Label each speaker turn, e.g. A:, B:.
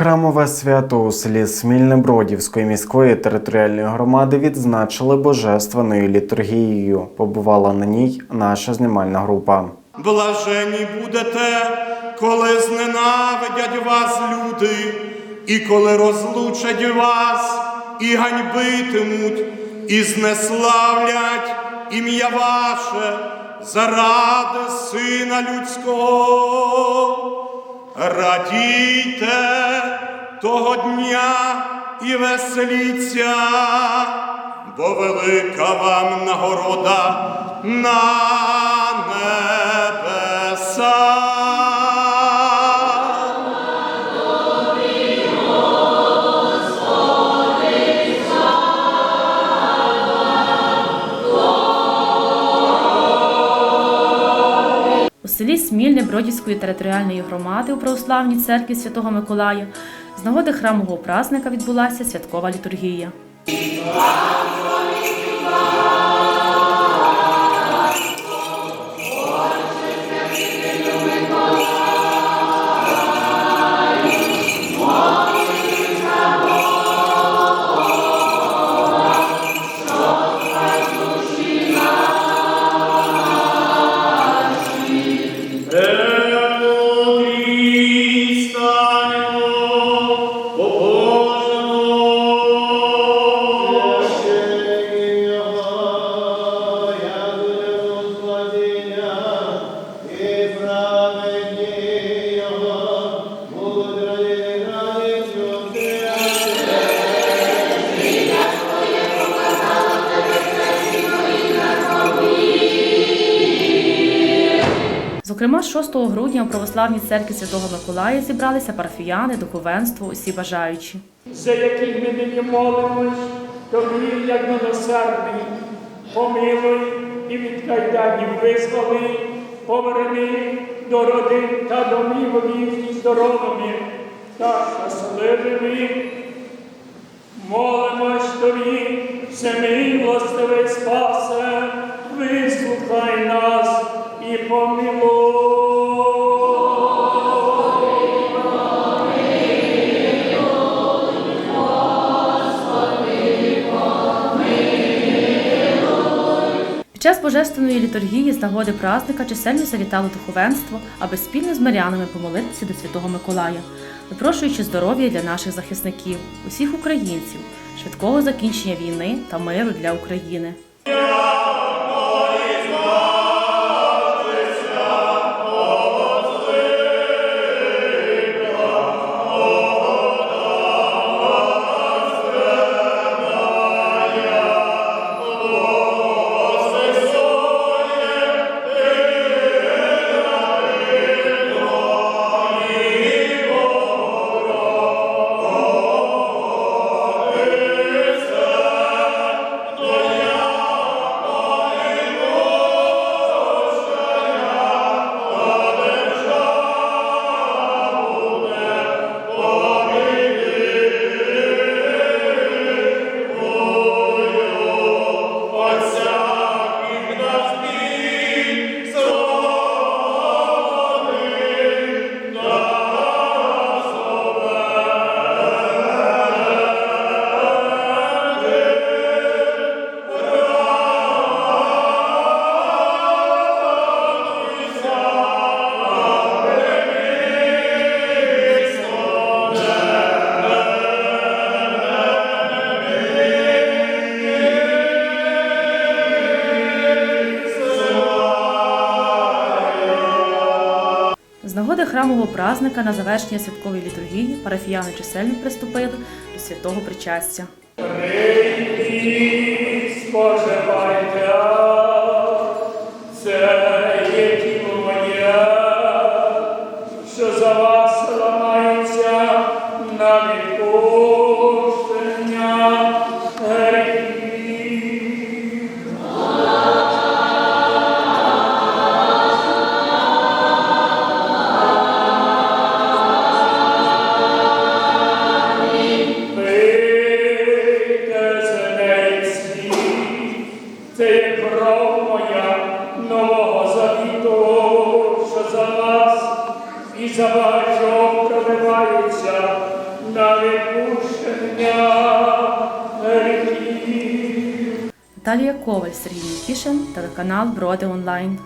A: Храмове свято у селі Смільне Бродівської міської територіальної громади відзначили божественною літургією. Побувала на ній наша знімальна група.
B: Блажені будете, коли зненавидять вас люди, і коли розлучать вас, і ганьбитимуть, і знеславлять ім'я ваше заради Сина Людського. Радійте того дня і веселіться, бо велика вам нагорода на
C: У Смільне Бродівської територіальної громади у православній церкві Святого Миколая з нагоди храмового празника відбулася святкова літургія. Amen. Зокрема, 6 грудня у православній церкві Святого Миколая зібралися парафіяни, духовенство, усі бажаючі.
D: за яких ми нині молимось, тобі, як милосердний, помилуй і від кайданів визволи, поверни до родин та домів їхніх здоровими та щасливими. Молимось тобі, всемилостивий спасе, вислухай нас і помилуй.
C: Під час божественної літургії з нагоди празника чисельно завітало духовенство, аби спільно з мирянами помолитися до Святого Миколая, випрошуючи здоров'я для наших захисників, усіх українців, швидкого закінчення війни та миру для України. Нагоди храмового празника на завершення святкової літургії парафіяни чисельно приступили до святого причастя.
D: Прийдіть, споживайте, за на відпущення гріхів.
C: Коваль, Сергій Кішин телеканал Броди Онлайн.